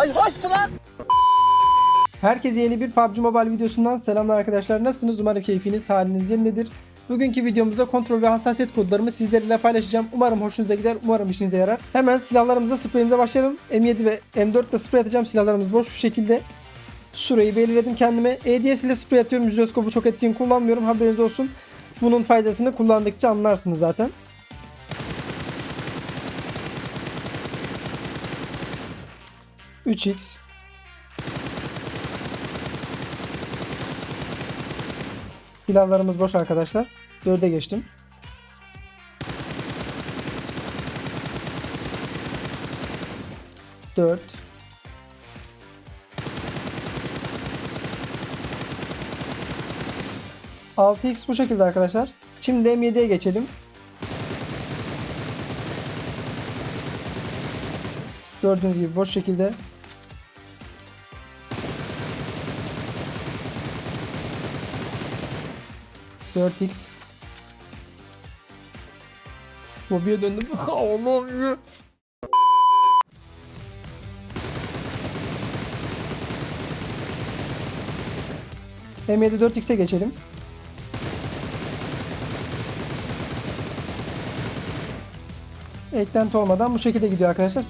Ay hoştu lan. Herkese yeni bir PUBG Mobile videosundan selamlar arkadaşlar. Nasılsınız? Umarım keyfiniz, haliniz yerindedir. Bugünkü videomuzda kontrol ve hassasiyet kodlarımı sizlerle paylaşacağım. Umarım hoşunuza gider, umarım işinize yarar. Hemen silahlarımıza spreyimize başlayalım. M7 ve M4 ile sprey atacağım. Silahlarımız boş bir şekilde. Şurayı belirledim kendime. EDS ile sprey atıyorum. Jiroskopu çok etkin kullanmıyorum. Haberiniz olsun. Bunun faydasını kullandıkça anlarsınız zaten. Üç x Silahlarımız boş arkadaşlar. 4'e geçtim. Dört. Altı x bu şekilde arkadaşlar. Şimdi M7'ye geçelim. Gördüğünüz gibi boş şekilde 4x Mobiye döndüm. Allah'ım ya. M7 4x'e geçelim. Eklenti olmadan bu şekilde gidiyor arkadaşlar.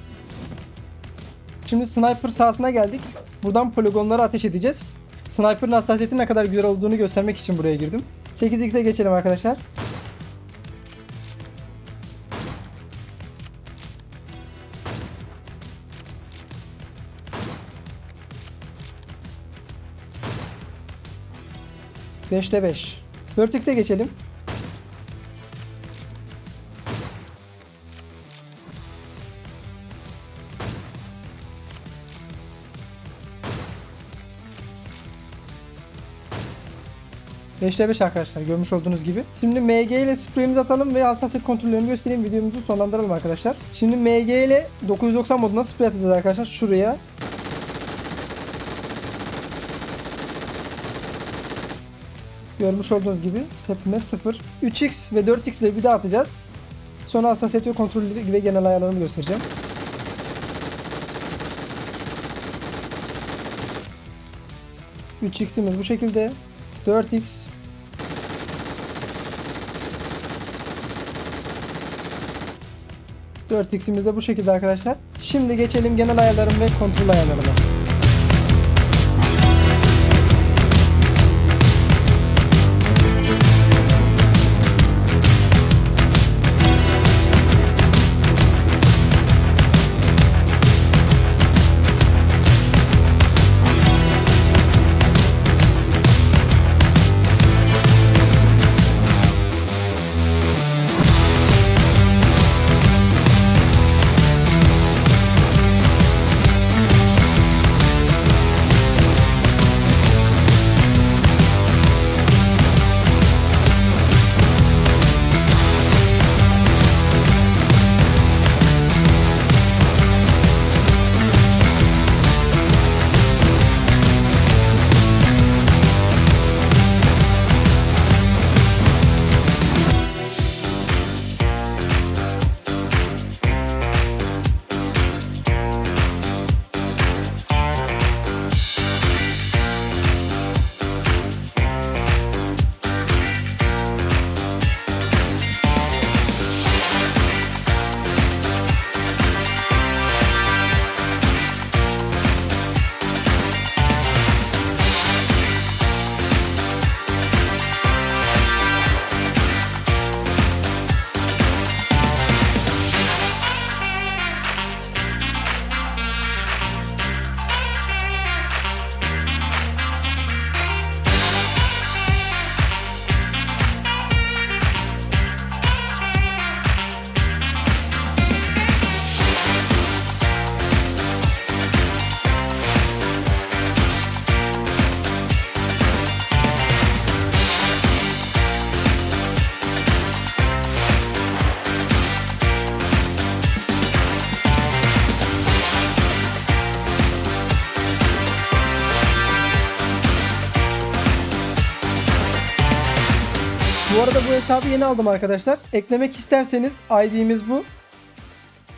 Şimdi sniper sahasına geldik. Buradan poligonlara ateş edeceğiz. Sniper'ın hassasiyeti ne kadar güzel olduğunu göstermek için buraya girdim. 8x'e geçelim arkadaşlar. Beşte 5. 4x'e geçelim. Beşte 5 arkadaşlar görmüş olduğunuz gibi. Şimdi MG ile spreyimizi atalım ve hassasiyet kontrollerini göstereyim. Videomuzu sonlandıralım arkadaşlar. Şimdi MG ile 990 moduna sprey atacağız arkadaşlar. Şuraya. Görmüş olduğunuz gibi tepkime 0. 3x ve 4x ile bir daha atacağız. Sonra hassasiyet ve kontrol ve genel ayarlarını göstereceğim. Üç x'imiz bu şekilde. 4x Dört x'imiz de bu şekilde arkadaşlar. Şimdi geçelim genel ayarlarım ve kontrol ayarlarına. Bu arada bu hesabı yeni aldım arkadaşlar. Eklemek isterseniz ID'miz bu.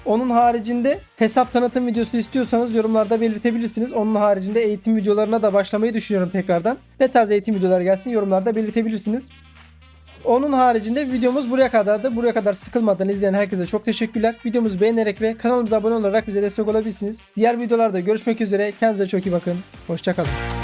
Onun haricinde hesap tanıtım videosu istiyorsanız yorumlarda belirtebilirsiniz. Onun haricinde eğitim videolarına da başlamayı düşünüyorum tekrardan. Ne tarz eğitim videoları gelsin yorumlarda belirtebilirsiniz. Onun haricinde videomuz buraya kadardı. Buraya kadar sıkılmadan izleyen herkese çok teşekkürler. Videomuzu beğenerek ve kanalımıza abone olarak bize destek olabilirsiniz. Diğer videolarda görüşmek üzere. Kendinize çok iyi bakın. Hoşçakalın.